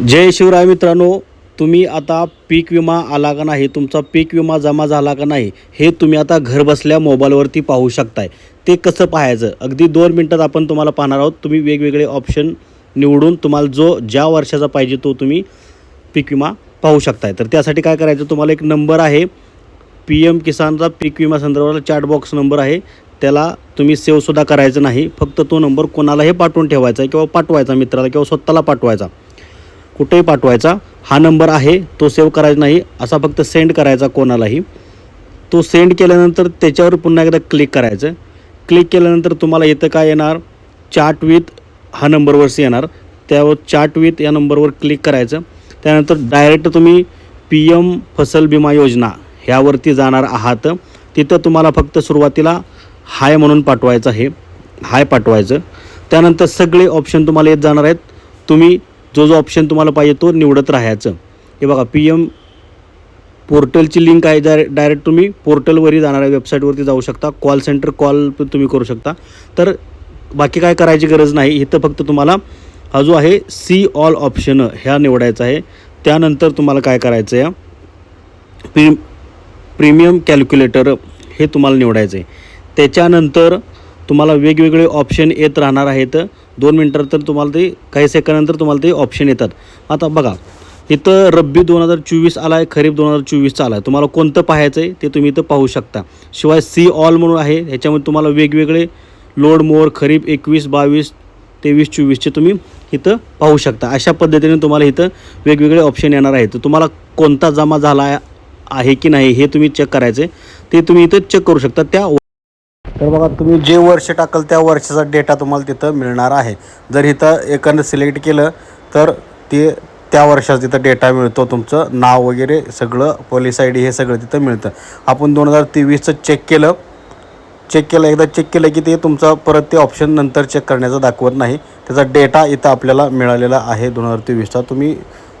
जय शिवराय मित्रांनो तुम्ही आता पीक विमा आला का नाही तुमचा पीक विमा जमा झाला का नाही हे तुम्ही आता घरबसल्या मोबाईलवरती पाहू शकताय. ते कसं पाहायचं? अगदी दोन मिनटात आपण तुम्हाला पाहणार आहोत. तुम्ही वेगवेगळे ऑप्शन निवडून तुम्हाला जो ज्या वर्षाचा पाहिजे तो तुम्ही पीक विमा पाहू शकताय. तर त्यासाठी काय करायचं? तुम्हाला एक नंबर आहे. पी एम किसानचा पीक विमा संदर्भातला चॅट बॉक्स नंबर आहे. त्याला तुम्ही सेवसुद्धा करायचं नाही. फक्त तो नंबर कोणालाही पाठवून ठेवायचा किंवा पाठवायचा मित्राला किंवा स्वतःला पाठवायचा. कुठेही पाठवायचा. हा नंबर आहे तो सेव्ह करायचा नाही असा फक्त सेंड करायचा कोणालाही. तो सेंड केल्यानंतर त्याच्यावर पुन्हा एकदा क्लिक करायचं. क्लिक केल्यानंतर तुम्हाला इथं काय येणार? चार्ट विथ हा नंबरवरच येणार. त्यावर चार्ट विथ या नंबरवर क्लिक करायचं. त्यानंतर डायरेक्ट तुम्ही पी एम फसल विमा योजना ह्यावरती जाणार आहात. तिथं तुम्हाला फक्त सुरुवातीला हाय म्हणून पाठवायचं आहे. हाय पाठवायचं. त्यानंतर सगळे ऑप्शन तुम्हाला येत जाणार आहेत. तुम्ही जो जो ऑप्शन तुम्हाला पाहिजे तो निवडत राहायचं. हे बघा पी एम पोर्टलची लिंक आहे डाय डायरेक्ट तुम्ही पोर्टलवरही जाणाऱ्या वेबसाईटवरती जाऊ शकता. कॉल सेंटर कॉल तुम्ही करू शकता. तर बाकी काय करायची गरज नाही. इथं फक्त तुम्हाला हा जो आहे सी ऑल ऑप्शन ह्या निवडायचा आहे. त्यानंतर तुम्हाला काय करायचं आहे प्री प्रीमियम कॅल्क्युलेटर हे तुम्हाला निवडायचं आहे त्याच्यानंतर तुम्हाला वेगवेगळे ऑप्शन येत राहणार आहेत. दोन मिनटात तर तुम्हाला ते काही सेकंदानंतर तुम्हाला ते ऑप्शन येतात. आता बघा इथं रब्बी दोन हजार चोवीस आला आहे खरीप दोन हजार चोवीसचा आला आहे तुम्हाला कोणतं पाहायचं आहे ते तुम्ही इथं पाहू शकता. शिवाय सी ऑल म्हणून आहे ह्याच्यामध्ये तुम्हाला वेगवेगळे लोड मोर खरीप एकवीस बावीस तेवीस चोवीसचे तुम्ही इथं पाहू शकता. अशा पद्धतीने तुम्हाला इथं वेगवेगळे ऑप्शन येणार आहेत. तर तुम्हाला कोणता जमा झाला आहे- आहे की नाही हे तुम्ही चेक करायचे ते तुम्ही इथं चेक करू शकता. त्या तर बघा तुम्ही जे वर्ष टाकाल त्या वर्षाचा डेटा तुम्हाला तिथं मिळणार आहे. जर इथं एकानं सिलेक्ट केलं तर ते त्या वर्षाचा तिथं डेटा मिळतो. तुमचं नाव वगैरे सगळं पॉलिस आय डी हे सगळं तिथं मिळतं. आपण दोन हजार तेवीसचं चेक केलं. चेक केलं एकदा चेक केलं की ते तुमचं परत ते ऑप्शन नंतर चेक करण्याचं दाखवत नाही. त्याचा डेटा इथं आपल्याला मिळालेला आहे दोन हजार तेवीसचा. तुम्ही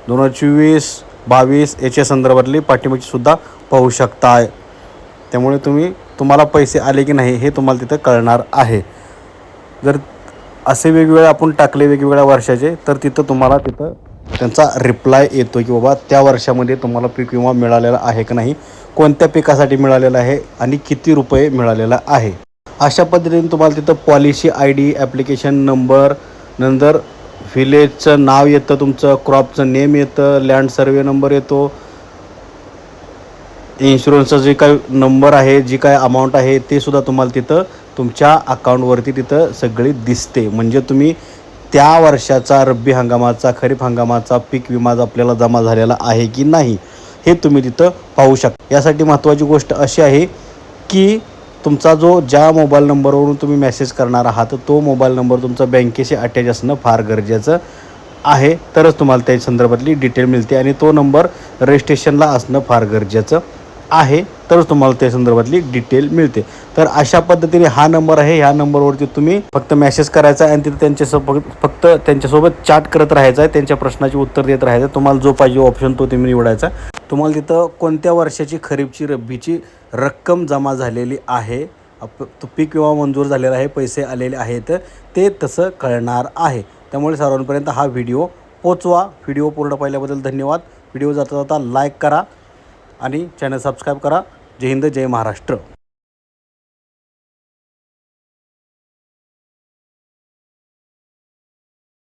दोन हजार चोवीस बावीस याच्या संदर्भातली पाठिंबाची सुद्धा पाहू शकता त्यामुळे तुम्ही तुम्हाला पैसे आले की नाही हे तुम्हाला तिथं कळणार आहे. जर असे वेगवेगळे आपण टाकले वेगवेगळ्या वर्षाचे तर तिथं तुम्हाला तिथं त्यांचा रिप्लाय येतो की बाबा त्या वर्षामध्ये तुम्हाला पीक विमा मिळालेला आहे की नाही कोणत्या पिकासाठी मिळालेला आहे आणि किती रुपये मिळालेला आहे. अशा पद्धतीने तुम्हाला तिथं policy I D application number नंतर व्हिलेजचं नाव येतं तुमचं क्रॉपचं नेम येतं लँड सर्वे नंबर येतो इन्शुरन्सचा जे काय नंबर आहे जी काय अमाऊंट आहे ते सुद्धा तुम्हाला तिथं तुमच्या अकाउंटवरती तिथं सगळी दिसते. म्हणजे तुम्ही त्या वर्षाचा रब्बी हंगामाचा खरीप हंगामाचा पीक विमा आपल्याला जमा झालेला आहे की नाही हे तुम्ही तिथं पाहू शकता. यासाठी महत्त्वाची गोष्ट अशी आहे की तुमचा जो ज्या मोबाईल नंबरवरून तुम्ही मेसेज करणार आहात तो मोबाईल नंबर तुमचा बँकेशी अटॅच असणं फार गरजेचं आहे. तरच तुम्हाला त्या संदर्भातली डिटेल मिळते आणि तो नंबर रजिस्ट्रेशनला असणं फार गरजेचं आहे तरच तुम्हाला त्या संदर्भातली डिटेल मिळते. तर अशा पद्धतीने हा नंबर आहे ह्या नंबरवरती तुम्ही फक्त मेसेज करायचा आहे आणि तिथे त्यांच्यासोबत फक्त त्यांच्यासोबत चॅट करत राहायचा आहे त्यांच्या प्रश्नाची उत्तर देत राहायचं आहे. तुम्हाला जो पाहिजे ऑप्शन तो तुम्ही निवडायचा तुम्हाला तिथं कोणत्या वर्षाची खरीपची रब्बीची रक्कम जमा झालेली आहे? अप- पीक विमा मंजूर झालेला आहे पैसे आलेले आहेत ते तसं कळणार आहे. त्यामुळे सर्वांपर्यंत हा व्हिडिओ पोचवा व्हिडिओ पूर्ण पाहिल्याबद्दल धन्यवाद. व्हिडिओ जाता जाता लाईक करा. आणि चॅनल सबस्क्राईब करा. जय हिंद जय महाराष्ट्र.